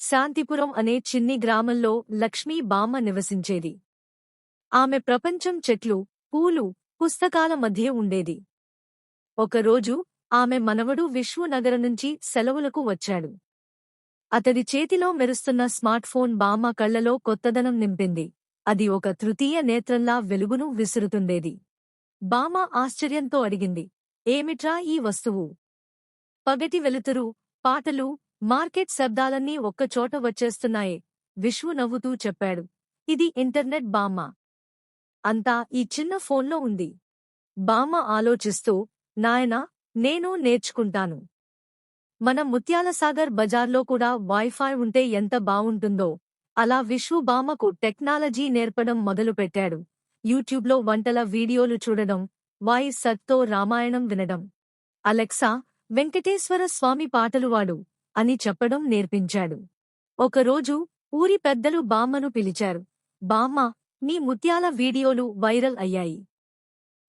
శాంతిపురం అనే చిన్ని గ్రామంలో లక్ష్మీ బామ్మ నివసించేది. ఆమె ప్రపంచం చెట్లు పూలు పుస్తకాల మధ్య ఉండేది. ఒకరోజు ఆమె మనవడు విశ్వనగర నుంచి సెలవులకు వచ్చాడు. అతడి చేతిలో మెరుస్తున్న స్మార్ట్ ఫోన్ బామ్మ కళ్ళలో కొత్తదనం నింపింది. అది ఒక తృతీయ నేత్రంలా వెలుగును విసురుతుండేది. బామ్మ ఆశ్చర్యంతో అడిగింది ఏమిట్రా ఈ వస్తువు? పగటి వెలుతురు పాటలు మార్కెట్ శబ్దాలన్నీ ఒక్కచోట వచ్చేస్తున్నాయి విశ్వ నవ్వుతూ చెప్పాడు. ఇది ఇంటర్నెట్ బామ్మ. అంతా ఈ చిన్న ఫోన్లో ఉంది. బామ్మ ఆలోచిస్తూ నాయనా నేను నేర్చుకుంటాను. మన ముత్యాలసాగర్ బజార్లో కూడా వైఫై ఉంటే ఎంత బావుంటుందో అలా విశ్వ బామ్మకు టెక్నాలజీ నేర్పడం మొదలుపెట్టాడు. యూట్యూబ్లో వంటల వీడియోలు చూడడం వాయి సత్తో రామాయణం వినడం. అలెక్సా వెంకటేశ్వర స్వామి పాటలు వాడు. అని చెప్పడం నేర్పించాడు. ఒకరోజు ఊరి పెద్దలు బామ్మను పిలిచారు. బామ్మ నీ ముత్యాల వీడియోలు వైరల్ అయ్యాయి.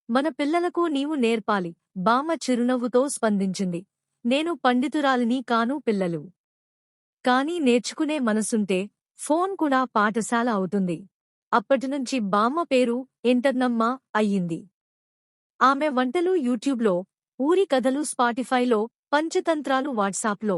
మన పిల్లలకు నీవు నేర్పాలి. బామ్మ చిరునవ్వుతో స్పందించింది. నేను పండితురాలిని కాను పిల్లలు. కాని నేర్చుకునే మనసుంటే ఫోన్ కూడా పాఠశాల అవుతుంది. అప్పటినుంచి బామ్మ పేరు ఇంటర్నమ్మ అయ్యింది. ఆమె వంటలు యూట్యూబ్లో ఊరి కథలు స్పాటిఫైలో పంచతంత్రాలు వాట్సాప్లో